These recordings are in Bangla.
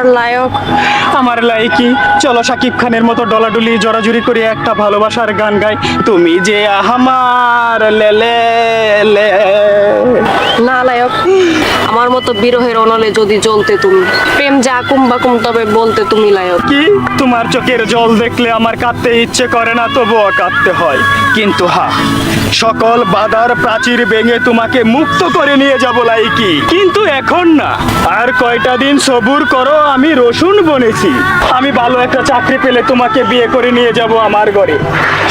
আমার লায়ক। আমার লাইকি। চলো সাকিব খানের মতো ডলাডুলি জড়াজুড়ি করে একটা ভালোবাসার গান গাই। তুমি যে আহামার লে। না লায়ক। মতো বিরহের অনলে যদি জ্বলতে তুমি। প্রেম যা কুম্বাকুম তবে বলতে তুমি লায়ক। কি? তোমার চোখের জল দেখলে আমার কাঁদতে ইচ্ছে করে না, তবুও কাঁদতে হয়। কিন্তু হা, সকল বাধার প্রাচীর ভেঙে তোমাকে মুক্ত করে নিয়ে যাব লাইকি। কিন্তু এখন না। আর কয়টা দিন সবুর করো, আমি রসুন বনেছি। আমি ভালো একটা চাকরি পেলে তোমাকে বিয়ে করে নিয়ে যাব আমার ঘরে।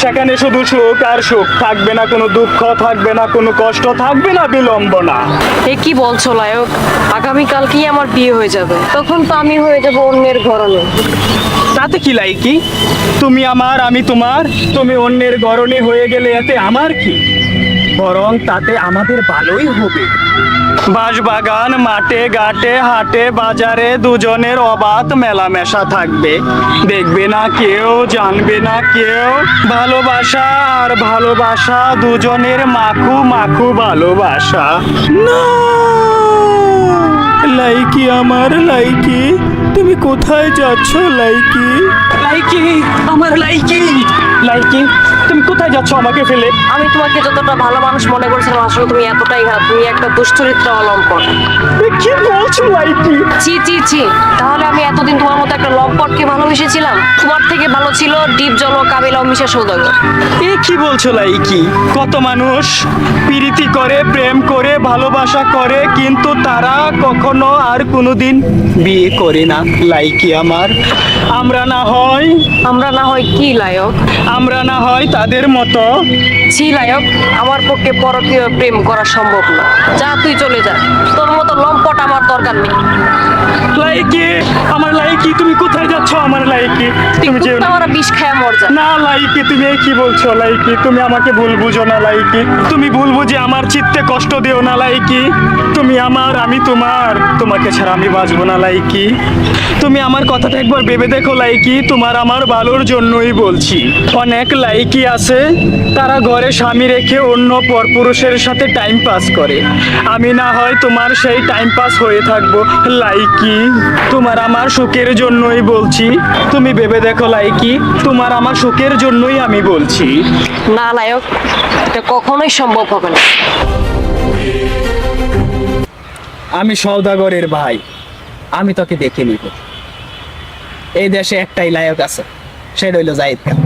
সেখানে শুধু সুখ আর সুখ থাকবে না কোনো দুঃখ থাকবে না কোনো কষ্ট থাকবে না বিলম্বনা এ কি বলছো লায়ক? আগামীকালকেই আমার বিয়ে হয়ে যাবে। তখন তো আমি হয়ে যাব অন্যের ঘরণে। তাতে কি লাইকি? তুমি আমার আমি তোমার তুমি অন্যের গরণে হয়ে গেলে এতে আমার কি? বরং তাতে আমাদের ভালোই হবে। বাঁশবাগান মাঠে ঘাটে হাটে বাজারে দুজনের অবাধ মেলামেশা থাকবে। দেখবে না কেউ জানবে না কেউ ভালোবাসা আর ভালোবাসা দুজনের মাখু মাখু ভালোবাসা। না! লাইকি আমার লাইকি তুমি কোথায় যাচ্ছ লাইকি? লাইকি আমার লাইকি। লাইকি? তুমি কোথায় যাচ্ছ আমাকে ফেলে? আমি তোমাকে যতটা ভালো মানুষ মনে করেছিলাম, আসলে তুমি এতটাই তুমি একটা দুশ্চরিত্র এ কি বলছো লাইকি? ছি ছি ছি। তাহলে আমি এতদিন তোমার মতো একটা লম্পটকে ভালোবেসেছিলাম তোমার থেকে ভালো ছিল ডিপ জল কাবিল অমিশা সৌদাগর। এ কি বলছো লাইকি? কত মানুষ প্রীতি করে প্রেম করে ভালোবাসা করে কিন্তু তারা কখনো আর কোনোদিন বিয়ে করে না লাইকি আমার। আমরা না হয় আমরা না হয় কি লায়ক? আমরা না হয় তাদের মতো। ছি লায়ক আমার পক্ষে পরকীয় প্রেম করা সম্ভব না। যা তুই চলে যা তোর মতো লম্পট আমার দরকার নেই। লাইকি আমার লাইকি তুমি কোথায় যাচ্ছ আমার লাইকি? তুমি যে আমার বিষ খায় মর যা। না লাইকি তুমি এই কি বলছো? লাইকি তুমি আমাকে ভুল বুঝো না লাইকি। তুমি ভুল বুঝে আমার চিত্তে কষ্ট দিও না লাইকি। তুমি আমার, আমি তোমার। তোমাকে ছাড়া আমি বাঁচবো না, লাইকি। তুমি আমার কথাটা একবার ভেবে দেখো, লাইকি। তোমার আমার ভালোর জন্যই বলছি। অনেক লাইকি আছে। তারা ঘরে স্বামী রেখে অন্য পরপুরুষের সাথে টাইম পাস করে। আমি না হয় তোমার সেই টাইম পাস হয়ে থাকব, লাইকি। তোমার আমার সুখের জন্যই বলছি। তুমি ভেবে দেখো, লাইকি। তোমার আমার সুখের জন্যই আমি বলছি। না লায়ক এটা কখনোই সম্ভব হবে না। আমি সৌদাগরের ভাই। আমি তোকে দেখে নিব। এই দেশে একটাই লায়ক আছে সেটা হইল জাহিদ খান।